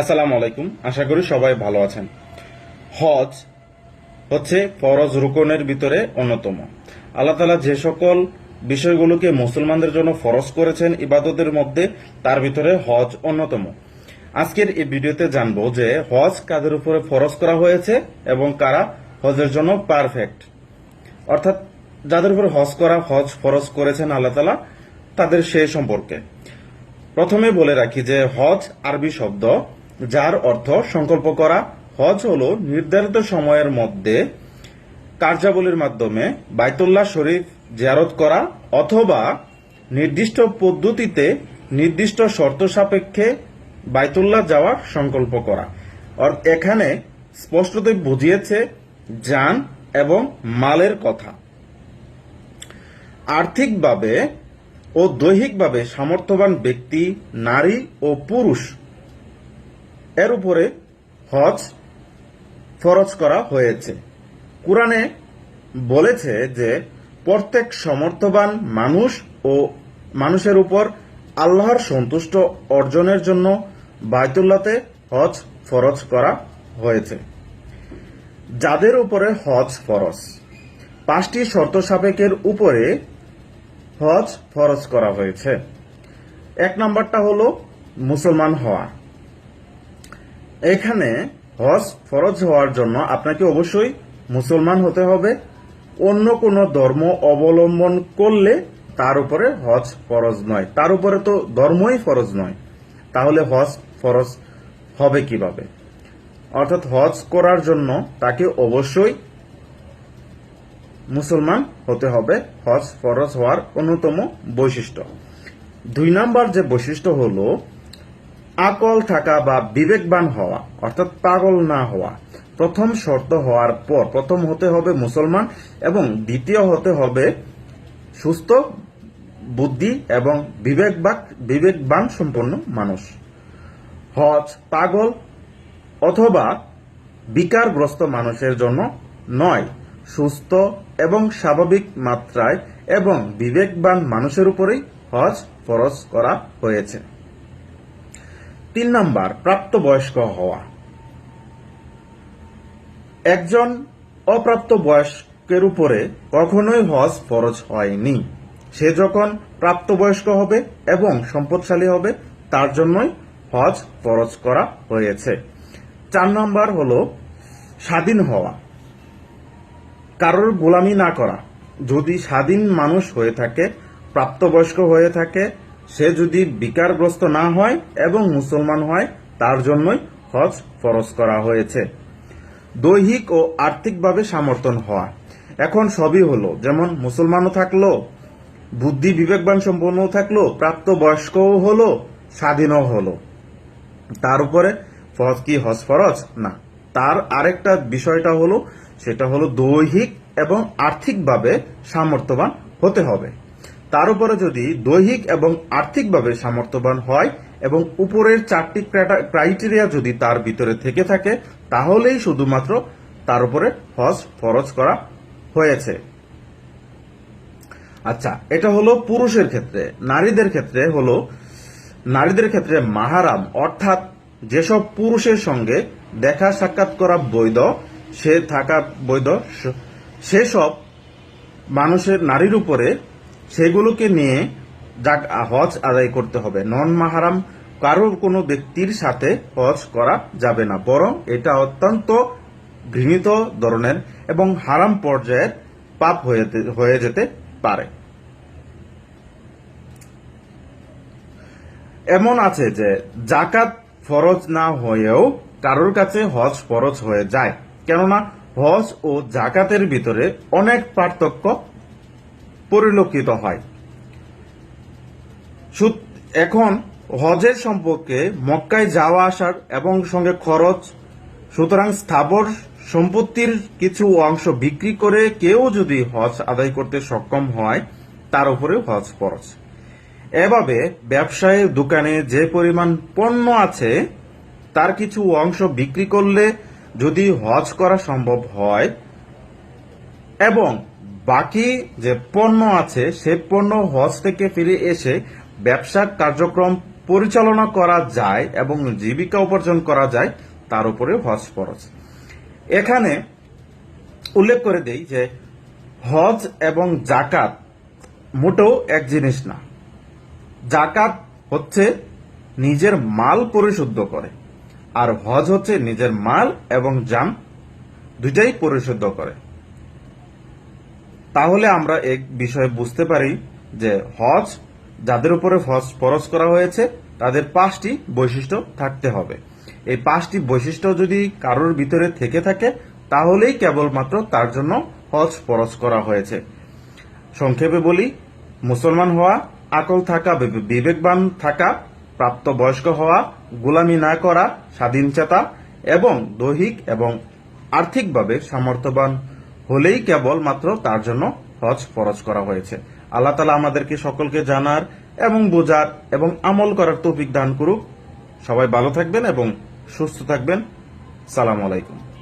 আসসালামু আলাইকুম। আশা করি সবাই ভালো আছেন। হজ হচ্ছে ফরজ রুকনের ভিতরে অন্যতম। আল্লাহ তালা যে সকল বিষয়গুলোকে মুসলমানদের জন্য ফরজ করেছেন ইবাদতের মধ্যে, তার ভিতরে হজ অন্যতম। আজকের এই ভিডিওতে জানব যে হজ কাদের উপরে ফরজ করা হয়েছে এবং কারা হজের জন্য পারফেক্ট। অর্থাৎ যাদের উপর হজ করা, হজ ফরজ করেছেন আল্লাহ তালা তাদের সে সম্পর্কে। প্রথমে বলে রাখি যে হজ আরবি শব্দ যার অর্থ সংকল্প করা, হজ হল নির্ধারিত সময়ের মধ্যে কার্যাবলীর মাধ্যমে বাইতুল্লাহ শরীফ জিয়ারত করা অথবা নির্দিষ্ট পদ্ধতিতে নির্দিষ্ট শর্ত সাপেক্ষে বাইতুল্লাহ যাওয়ার সংকল্প করা। এখানে স্পষ্টতই বুঝিয়েছে যান এবং মালের কথা। আর্থিকভাবে ও দৈহিকভাবে সামর্থ্যবান ব্যক্তি, নারী ও পুরুষ এর উপরে হজ ফরজ করা হয়েছে। কোরআনে বলেছে যে, প্রত্যেক সমর্থবান মানুষ ও মানুষের উপর আল্লাহর সন্তুষ্ট অর্জনের জন্য বায়তুল্লাতে হজ ফরজ করা হয়েছে। যাদের উপরে হজ ফরজ, পাঁচটি শর্ত সাপেক্ষের উপরে হজ ফরজ করা হয়েছে। এক নম্বরটা হলো মুসলমান হওয়া। এখানে হজ ফরজ হওয়ার জন্য আপনাকে অবশ্যই মুসলমান হতে হবে। অন্য কোনো ধর্ম অবলম্বন করলে তার উপরে হজ ফরজ নয়। তার উপরে তো ধর্মই ফরজ নয়। তাহলে হজ ফরজ হবে কীভাবে? অর্থাৎ হজ করার জন্য তাকে অবশ্যই মুসলমান হতে হবে। হজ ফরজ হওয়ার অন্যতম বৈশিষ্ট্য। দুই নাম্বার যে বৈশিষ্ট্য হলো আকল থাকা বা বিবেকবান হওয়া, অর্থাৎ পাগল না হওয়া, প্রথম শর্ত হওয়ার পর প্রথম হতে হবে মুসলমান এবং দ্বিতীয় হতে হবে সুস্থ, বুদ্ধি এবং বিবেকবাক, বিবেকবান সম্পন্ন মানুষ। হজ পাগল অথবা বিকারগ্রস্ত মানুষের জন্য নয়, সুস্থ এবং স্বাভাবিক মাত্রায় এবং বিবেকবান মানুষের উপরেই হজ ফরজ করা হয়েছে। তিন নাম্বার, প্রাপ্তবয়স্ক হওয়া। একজন অপ্রাপ্ত বয়স্কের উপরে কখনোই হজ ফরজ হয়নি। সে যখন প্রাপ্তবয়স্ক হবে এবং সম্পদশালী হবে, তার জন্যই হজ ফরজ করা হয়েছে। চার নাম্বার হল স্বাধীন হওয়া। কারোর গোলামি না করা। যদি স্বাধীন মানুষ হয়ে থাকে, প্রাপ্তবয়স্ক হয়ে থাকে সে যদি বিকারগ্রস্ত না হয় এবং মুসলমান হয়, তার জন্যই হজ ফরজ করা হয়েছে। দৈহিক ও আর্থিকভাবে সমর্থন হওয়া। এখন সবই হলো, যেমন মুসলমানও থাকল, বুদ্ধি বিবেকবান সম্পন্নও থাকল প্রাপ্ত বয়স্কও হলো, স্বাধীনও হলো। তার উপরে ফরজ কি হজ ফরজ? না। তার আরেকটা বিষয়টা হলো, সেটা হলো দৈহিক এবং আর্থিকভাবে সামর্থ্যবান হতে হবে। তার উপরে যদি দৈহিক এবং আর্থিকভাবে সামর্থ্যবান হয় এবং উপরের চারটি ক্রাইটেরিয়া যদি তার ভিতরে থেকে থাকে, তাহলেই শুধুমাত্র তার উপরে হজ ফরজ করা হয়েছে। আচ্ছা এটা হলো পুরুষের ক্ষেত্রে। নারীদের ক্ষেত্রে হলো, নারীদের ক্ষেত্রে মাহারাম, অর্থাৎ যেসব পুরুষের সঙ্গে দেখা সাক্ষাৎ করা বৈধ, সে থাকা বৈধ সেসব মানুষের নারীর উপরে সেগুলোকে নিয়ে যাক, হজ আদায় করতে হবে। নন মাহারাম কারোর কোনো ব্যক্তির সাথে হজ করা যাবে না। বরং এটা অত্যন্ত ঘৃণিত ধরনের এবং হারাম পর্যায়ের পাপ হয়ে যেতে পারে। এমন আছে যে জাকাত ফরজ না হয়েও কারোর কাছে হজ ফরজ হয়ে যায়। কেননা হজ ও জাকাতের ভিতরে অনেক পার্থক্য পরিলক্ষিত হয়। এখন হজের সম্পর্কে মক্কায় যাওয়া আসার এবং সঙ্গে খরচ, সুতরাং স্থাবর সম্পত্তির কিছু অংশ বিক্রি করে কেউ যদি হজ আদায় করতে সক্ষম হয়, তার উপরে হজ খরচ। এভাবে ব্যবসায়ের দোকানে যে পরিমাণ পণ্য আছে, তার কিছু অংশ বিক্রি করলে যদি হজ করা সম্ভব হয়, এবং বাকি যে পণ্য আছে, সে পণ্য হজ থেকে ফিরে এসে ব্যবসা কার্যক্রম পরিচালনা করা যায় এবং জীবিকা উপার্জন করা যায়, তার উপরে হজ ফরজ। এখানে উল্লেখ করে দেই যে হজ এবং জাকাত মোটেও এক জিনিস না। জাকাত হচ্ছে নিজের মাল পরিশুদ্ধ করে, আর হজ হচ্ছে নিজের মাল এবং জান দুইটাই পরিশুদ্ধ করে। তাহলে আমরা এক বিষয়ে বুঝতে পারি যে হজ, যাদের উপরে হজ ফরজ করা হয়েছে, তাদের পাঁচটি বৈশিষ্ট্য থাকতে হবে। এই পাঁচটি বৈশিষ্ট্য যদি কারোর ভিতরে থেকে থাকে, তাহলেই কেবলমাত্র তার জন্য হজ ফরজ করা হয়েছে। সংক্ষেপে বলি, মুসলমান হওয়া, আকল থাকা বিবেকবান থাকা, প্রাপ্তবয়স্ক হওয়া, গোলামি না করা, স্বাধীন স্বাধীনচেতা এবং দৈহিক এবং আর্থিকভাবে সামর্থ্যবান হলেই কেবল মাত্র তার জন্য হজ ফরজ করা হয়েছে। আল্লাহ তালা আমাদেরকে সকলকে জানার এবং বোঝার এবং আমল করার তৌফিক দান করুক। সবাই ভালো থাকবেন এবং সুস্থ থাকবেন। সালাম আলাইকুম।